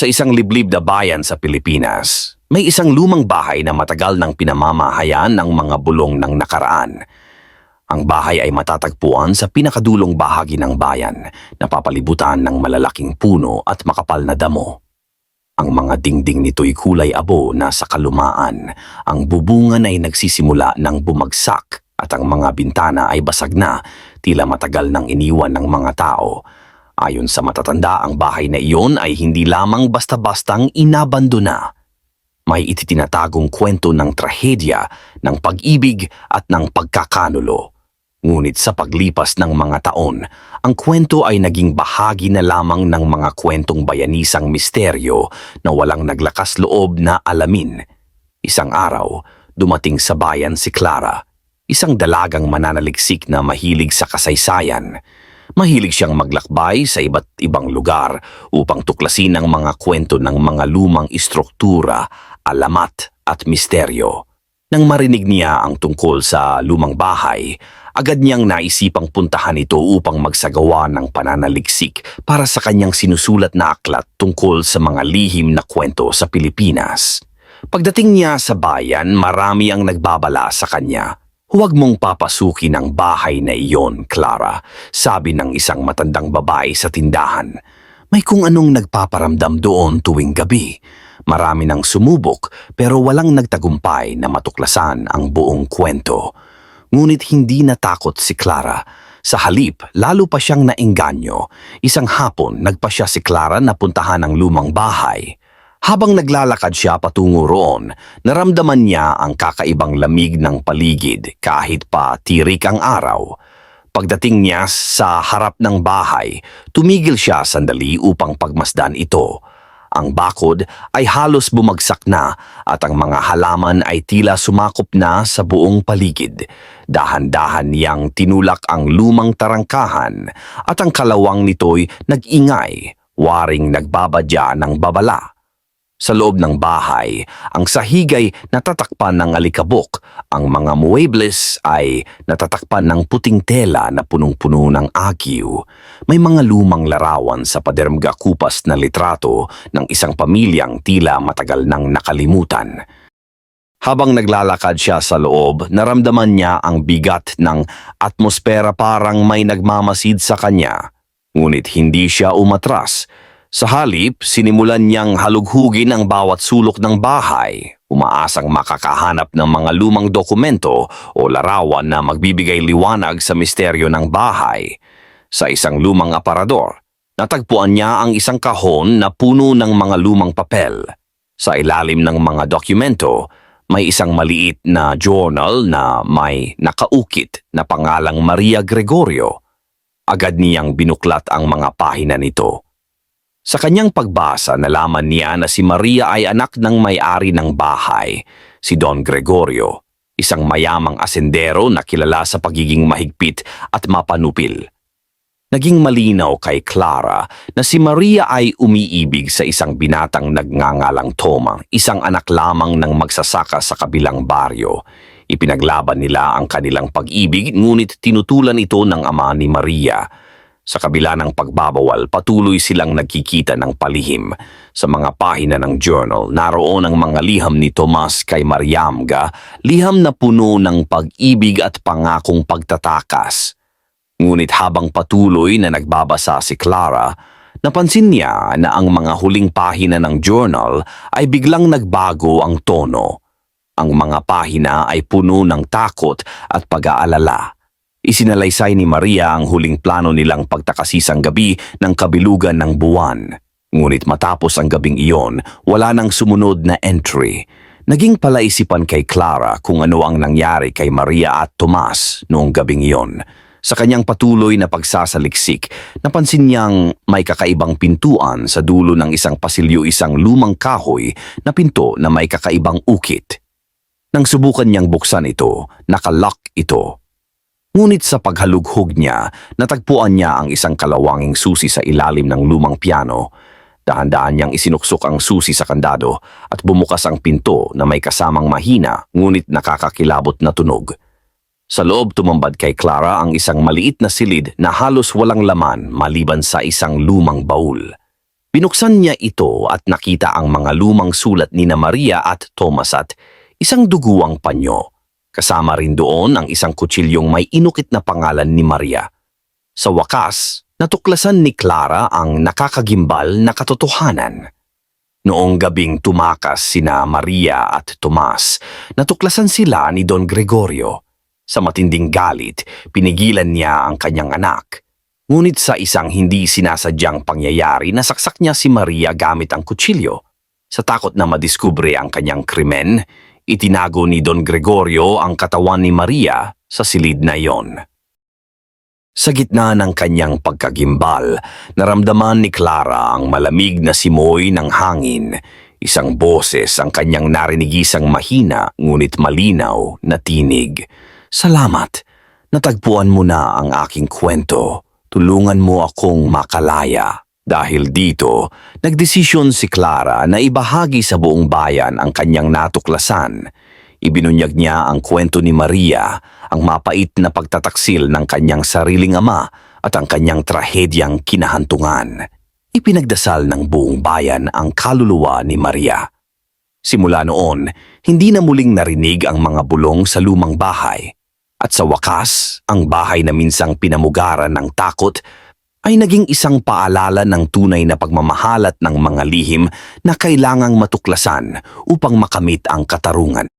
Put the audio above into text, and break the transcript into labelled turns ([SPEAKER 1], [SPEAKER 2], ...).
[SPEAKER 1] Sa isang liblib na bayan sa Pilipinas, may isang lumang bahay na matagal nang pinamamahayan ng mga bulong ng nakaraan. Ang bahay ay matatagpuan sa pinakadulong bahagi ng bayan, napapalibutan ng malalaking puno at makapal na damo. Ang mga dingding nito'y kulay abo na sa kalumaan. Ang bubungan ay nagsisimula ng bumagsak at ang mga bintana ay basag na, tila matagal nang iniwan ng mga tao. Ayon sa matatanda, ang bahay na iyon ay hindi lamang basta-bastang inabandona. May ititinatagong kwento ng trahedya, ng pag-ibig at ng pagkakanulo. Ngunit sa paglipas ng mga taon, ang kwento ay naging bahagi na lamang ng mga kwentong bayanisang misteryo na walang naglakas loob na alamin. Isang araw, dumating sa bayan si Clara, isang dalagang mananaliksik na mahilig sa kasaysayan. Mahilig siyang maglakbay sa iba't ibang lugar upang tuklasin ang mga kwento ng mga lumang istruktura, alamat at misteryo. Nang marinig niya ang tungkol sa lumang bahay, agad niyang naisipang puntahan ito upang magsagawa ng pananaliksik para sa kanyang sinusulat na aklat tungkol sa mga lihim na kwento sa Pilipinas. Pagdating niya sa bayan, marami ang nagbabala sa kanya. Huwag mong papasukin ang bahay na iyon, Clara, sabi ng isang matandang babae sa tindahan. May kung anong nagpaparamdam doon tuwing gabi. Marami nang sumubok pero walang nagtagumpay na matuklasan ang buong kwento. Ngunit hindi natakot si Clara. Sa halip, lalo pa siyang naengganyo. Isang hapon, nagpa siya si Clara na puntahan ang lumang bahay. Habang naglalakad siya patungo roon, naramdaman niya ang kakaibang lamig ng paligid kahit pa tirik ang araw. Pagdating niya sa harap ng bahay, tumigil siya sandali upang pagmasdan ito. Ang bakod ay halos bumagsak na at ang mga halaman ay tila sumakop na sa buong paligid. Dahan-dahan niyang tinulak ang lumang tarangkahan at ang kalawang nito'y nag-ingay, waring nagbabadya ng babala. Sa loob ng bahay, ang sahigay natatakpan ng alikabok, ang mga muebles ay natatakpan ng puting tela na punong-puno ng agiw. May mga lumang larawan sa padermga kupas na litrato ng isang pamilyang tila matagal nang nakalimutan. Habang naglalakad siya sa loob, naramdaman niya ang bigat ng atmosfera parang may nagmamasid sa kanya. Ngunit hindi siya umatras. Sa halip, sinimulan niyang halughugin ang bawat sulok ng bahay, umaasang makakahanap ng mga lumang dokumento o larawan na magbibigay liwanag sa misteryo ng bahay. Sa isang lumang aparador, natagpuan niya ang isang kahon na puno ng mga lumang papel. Sa ilalim ng mga dokumento, may isang maliit na journal na may nakaukit na pangalang Maria Gregorio. Agad niyang binuklat ang mga pahina nito. Sa kanyang pagbasa, nalaman niya na si Maria ay anak ng may-ari ng bahay, si Don Gregorio, isang mayamang asendero na kilala sa pagiging mahigpit at mapanupil. Naging malinaw kay Clara na si Maria ay umiibig sa isang binatang nagngangalang Toma, isang anak lamang ng magsasaka sa kabilang baryo. Ipinaglaban nila ang kanilang pag-ibig ngunit tinutulan ito ng ama ni Maria. Sa kabila ng pagbabawal, patuloy silang nagkikita ng palihim. Sa mga pahina ng journal, naroon ang mga liham ni Tomas kay Mariamga, liham na puno ng pag-ibig at pangakong pagtatakas. Ngunit habang patuloy na nagbabasa si Clara, napansin niya na ang mga huling pahina ng journal ay biglang nagbago ang tono. Ang mga pahina ay puno ng takot at pag-aalala. Isinalaysay ni Maria ang huling plano nilang pagtakasisang gabi ng kabilugan ng buwan. Ngunit matapos ang gabing iyon, wala nang sumunod na entry. Naging palaisipan kay Clara kung ano ang nangyari kay Maria at Tomas noong gabing iyon. Sa kanyang patuloy na pagsasaliksik, napansin niyang may kakaibang pintuan sa dulo ng isang pasilyo isang lumang kahoy na pinto na may kakaibang ukit. Nang subukan niyang buksan ito, nakalock ito. Ngunit sa paghalughog niya, natagpuan niya ang isang kalawanging susi sa ilalim ng lumang piano. Dahan-dahan niyang isinuksok ang susi sa kandado at bumukas ang pinto na may kasamang mahina ngunit nakakakilabot na tunog. Sa loob tumambad kay Clara ang isang maliit na silid na halos walang laman maliban sa isang lumang baul. Binuksan niya ito at nakita ang mga lumang sulat ni na Maria at Thomas at isang duguang panyo. Kasama rin doon ang isang kutsilyong may inukit na pangalan ni Maria. Sa wakas, natuklasan ni Clara ang nakakagimbal na katotohanan. Noong gabing tumakas sina Maria at Tomas, natuklasan sila ni Don Gregorio. Sa matinding galit, pinigilan niya ang kanyang anak. Ngunit sa isang hindi sinasadyang pangyayari, nasaksak niya si Maria gamit ang kutsilyo. Sa takot na madiskubre ang kanyang krimen, itinago ni Don Gregorio ang katawan ni Maria sa silid na iyon. Sa gitna ng kanyang pagkagimbal, naramdaman ni Clara ang malamig na simoy ng hangin. Isang boses ang kanyang narinigisang mahina ngunit malinaw na tinig. Salamat, natagpuan mo na ang aking kwento. Tulungan mo akong makalaya. Dahil dito, nagdesisyon si Clara na ibahagi sa buong bayan ang kanyang natuklasan. Ibinunyag niya ang kwento ni Maria, ang mapait na pagtataksil ng kanyang sariling ama at ang kanyang trahedyang kinahantungan. Ipinagdasal ng buong bayan ang kaluluwa ni Maria. Simula noon, hindi na muling narinig ang mga bulong sa lumang bahay. At sa wakas, ang bahay na minsang pinamugaran ng takot ay naging isang paalala ng tunay na pagmamahalat ng mga lihim na kailangang matuklasan upang makamit ang katarungan.